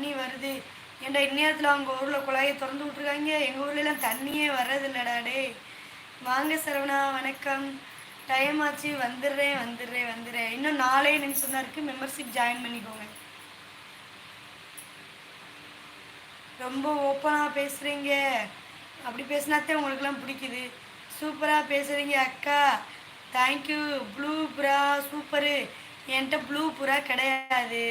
தண்ணி வருது. ஏன்டா இந்நேரத்தில் அவங்க ஊரில் குழாயை திறந்து விட்ருக்காங்க எங்கள் ஊர்லலாம் தண்ணியே வர்றது இல்லைடா டே வாங்க சரவணா வணக்கம். டைம் ஆச்சு. வந்துடுறேன் வந்துடுறேன் வந்துடுறேன். இன்னும் நாலே நிமிஷம் தான் இருக்குது மெம்பர்ஷிப் ஜாயின் பண்ணிக்கோங்க. ரொம்ப ஓப்பனாக பேசுகிறீங்க அப்படி பேசினாத்தே உங்களுக்குலாம் பிடிக்குது. சூப்பராக பேசுகிறீங்க அக்கா. தேங்க்யூ ப்ளூ புறா சூப்பரு என்கிட்ட ப்ளூ புறா கிடையாது.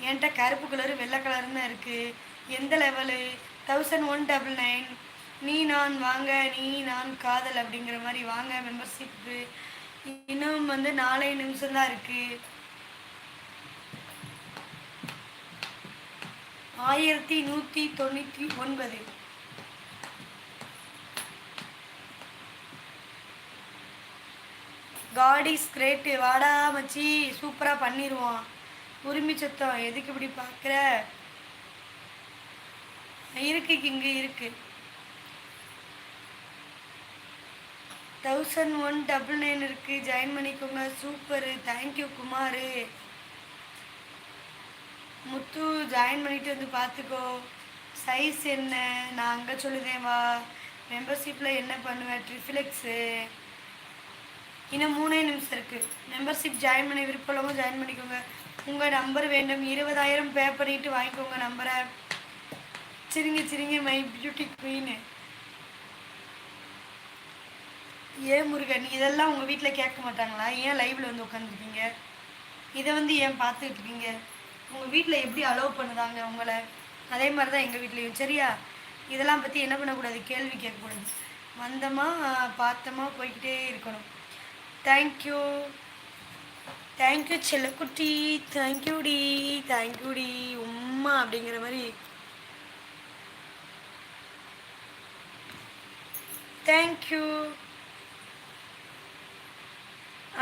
என்கிட்ட கருப்பு கலரு வெள்ளை கலர் தான் இருக்குது எந்த level thousand one double nine நீ நான் வாங்க நீ நான் காதல் அப்படிங்கிற மாதிரி வாங்க மெம்பர்ஷிப்பு இன்னும் வந்து நாலே நிமிஷம் தான் இருக்குது ஆயிரத்தி நூற்றி தொண்ணூற்றி ஒன்பது. காடி கிரேட்டு வாடா மச்சி. சூப்பராக பண்ணிடுவான் உரிமை சத்தம் எதுக்கு இப்படி பார்க்குற? இருக்கு இங்கே இருக்கு. தௌசண்ட் ஒன் டபுள் நைன் இருக்குது ஜாயின் பண்ணிக்கோங்க. Super thank you Kumar. Muthu join பண்ணிட்டு வந்து பார்த்துக்கோ. சைஸ் என்ன? நான் அங்கே சொல்லுதேன் வா. மெம்பர்ஷிப்பில் என்ன பண்ணுவேன் ட்ரிஃபிளெக்ஸு இன்னும் மூணே நிமிஷம் இருக்குது மெம்பர்ஷிப் ஜாயின் பண்ண விருப்பம் ஜாயின் பண்ணிக்கோங்க. உங்கள் நம்பர் வேண்டும். இருபதாயிரம் பே பண்ணிட்டு வாங்கிக்கோங்க நம்பரை சிரிங்க சிரிங்க மை பியூட்டி குயின் ஏன் முருகன் இதெல்லாம் உங்கள் வீட்டில் கேட்க மாட்டாங்களா? ஏன் லைவில் வந்து உட்காந்துருக்கீங்க இதை வந்து ஏன் பார்த்துக்கிட்டு இருக்கீங்க? உங்கள் வீட்டில் எப்படி அலோவ் பண்ணுதாங்க உங்களை? அதே மாதிரி தான் எங்கள் வீட்லேயும். சரியா? இதெல்லாம் பற்றி என்ன பண்ணக்கூடாது? கேள்வி கேட்கக்கூடாது. வந்தோமா பார்த்தோமா போய்கிட்டே இருக்கணும். தேங்க்யூ தேங்க்யூ செல்லக்குட்டி. தேங்க்யூடி தேங்க்யூடி உம்மா அப்படிங்கிற மாதிரி. தேங்க்யூ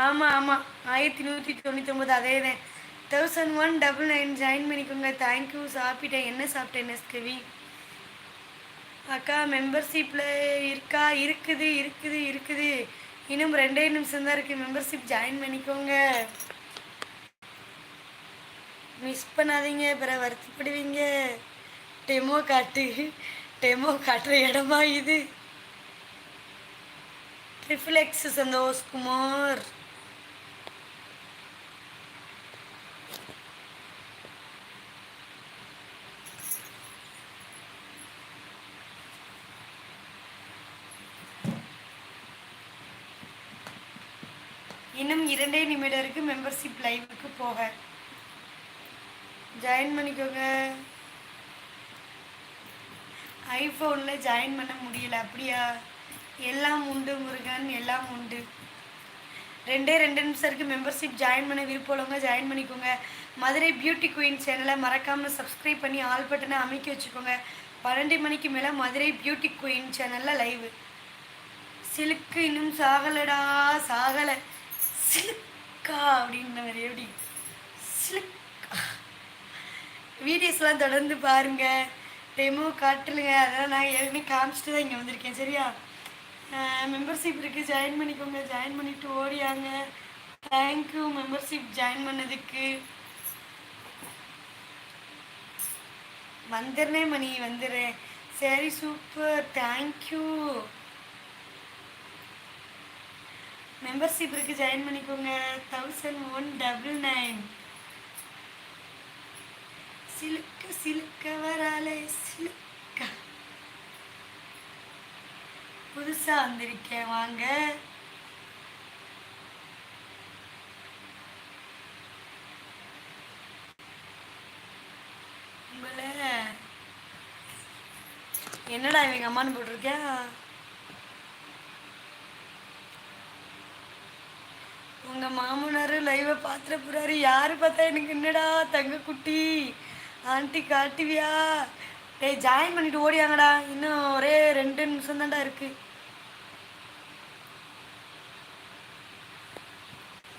ஆமாம் ஆமாம் ஆயிரத்தி நூற்றி தொண்ணூத்தொம்பது அதே தான். Thousand one double nine join பண்ணிக்கோங்க. தேங்க்யூ சாப்பிட்டேன். என்ன சாப்பிட்டேன் நெஸ்கவி? அக்கா மெம்பர்ஷிப்பில் இருக்கா? இருக்குது இருக்குது இருக்குது. இன்னும் ரெண்டே நிமிஷம் தான் இருக்குது மெம்பர்ஷிப் ஜாயின் பண்ணிக்கோங்க. மிஸ் பண்ணாதீங்க பிற வருத்தப்படுவீங்க. டெமோ காட்டு. டெமோ காட்டுற இடமா இது. ட்ரிஃபிளெக்ஸ் சந்தோஷ்குமார் இன்னும் இரண்டே நிமிடம் இருக்கு மெம்பர்ஷிப் லைவுக்கு போக. ஜாயின் பண்ணிக்கோங்க. ஐஃபோனில் ஜாயின் பண்ண முடியல அப்படியா? எல்லாம் உண்டு முருகன் எல்லாம் உண்டு. ரெண்டே ரெண்டு நிமிஷம் இருக்குது மெம்பர்ஷிப் ஜாயின் பண்ண விருப்பவங்க ஜாயின் பண்ணிக்கோங்க. மதுரை பியூட்டி குயின் சேனலை மறக்காமல் சப்ஸ்கிரைப் பண்ணி ஆல் பட்டனை அமைக்க வச்சுக்கோங்க. பன்னெண்டு மணிக்கு மேலே மதுரை பியூட்டி குயின் சேனலில் லைவு சிலுக்கு இன்னும் சாகலடா சாகலை. சிலுக்கா அப்படின்ற எப்படி? சிலுக்கா. வீடியோஸ்லாம் தொடர்ந்து பாருங்கள் டெமோ காட்டலுங்க. அதெல்லாம் நான் ஏற்கனவே காமிச்சிட்டு தான் இங்கே வந்திருக்கேன். சரியா? மெம்பர்ஷிப் இருக்குது ஜாயின் பண்ணிக்கோங்க. ஜாயின் பண்ணிவிட்டு ஓடியாங்க. தேங்க்யூ மெம்பர்ஷிப் ஜாயின் பண்ணதுக்கு. வந்துடுறேன் மணி. வந்துடுறேன். சரி சூப்பர் தேங்க்யூ மெம்பர்ஷிப் இருக்குது ஜாயின் பண்ணிக்கோங்க. தௌசண்ட் ஒன் டபுள் நைன் சிலுக்க சிலுக்க வராலே சிலுக்க. புதுசாக வந்திருக்கேன் வாங்க. உங்களை என்னடா இவங்க அம்மான்னு போட்டிருக்கேன் எங்கள் மாமனார் லைவை பார்த்துட போகிறாரு யார் பார்த்தா எனக்கு என்னடா தங்க குட்டி? ஆண்டி காட்டுவியா? டேய் ஜாயின் பண்ணிட்டு ஓடியாங்கடா. இன்னும் ஒரே ரெண்டு நிமிஷம் தான்டா இருக்கு.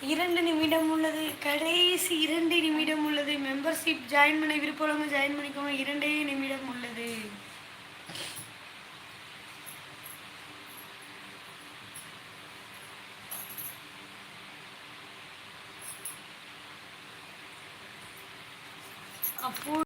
இரண்டு நிமிடம் உள்ளது. கடைசி இரண்டு நிமிடம் உள்ளது. மெம்பர்ஷிப் ஜாயின் பண்ண விருப்பம் ஜாயின் பண்ணிக்கோங்க. இரண்டே நிமிடம் உள்ளது. അപ്പോൾ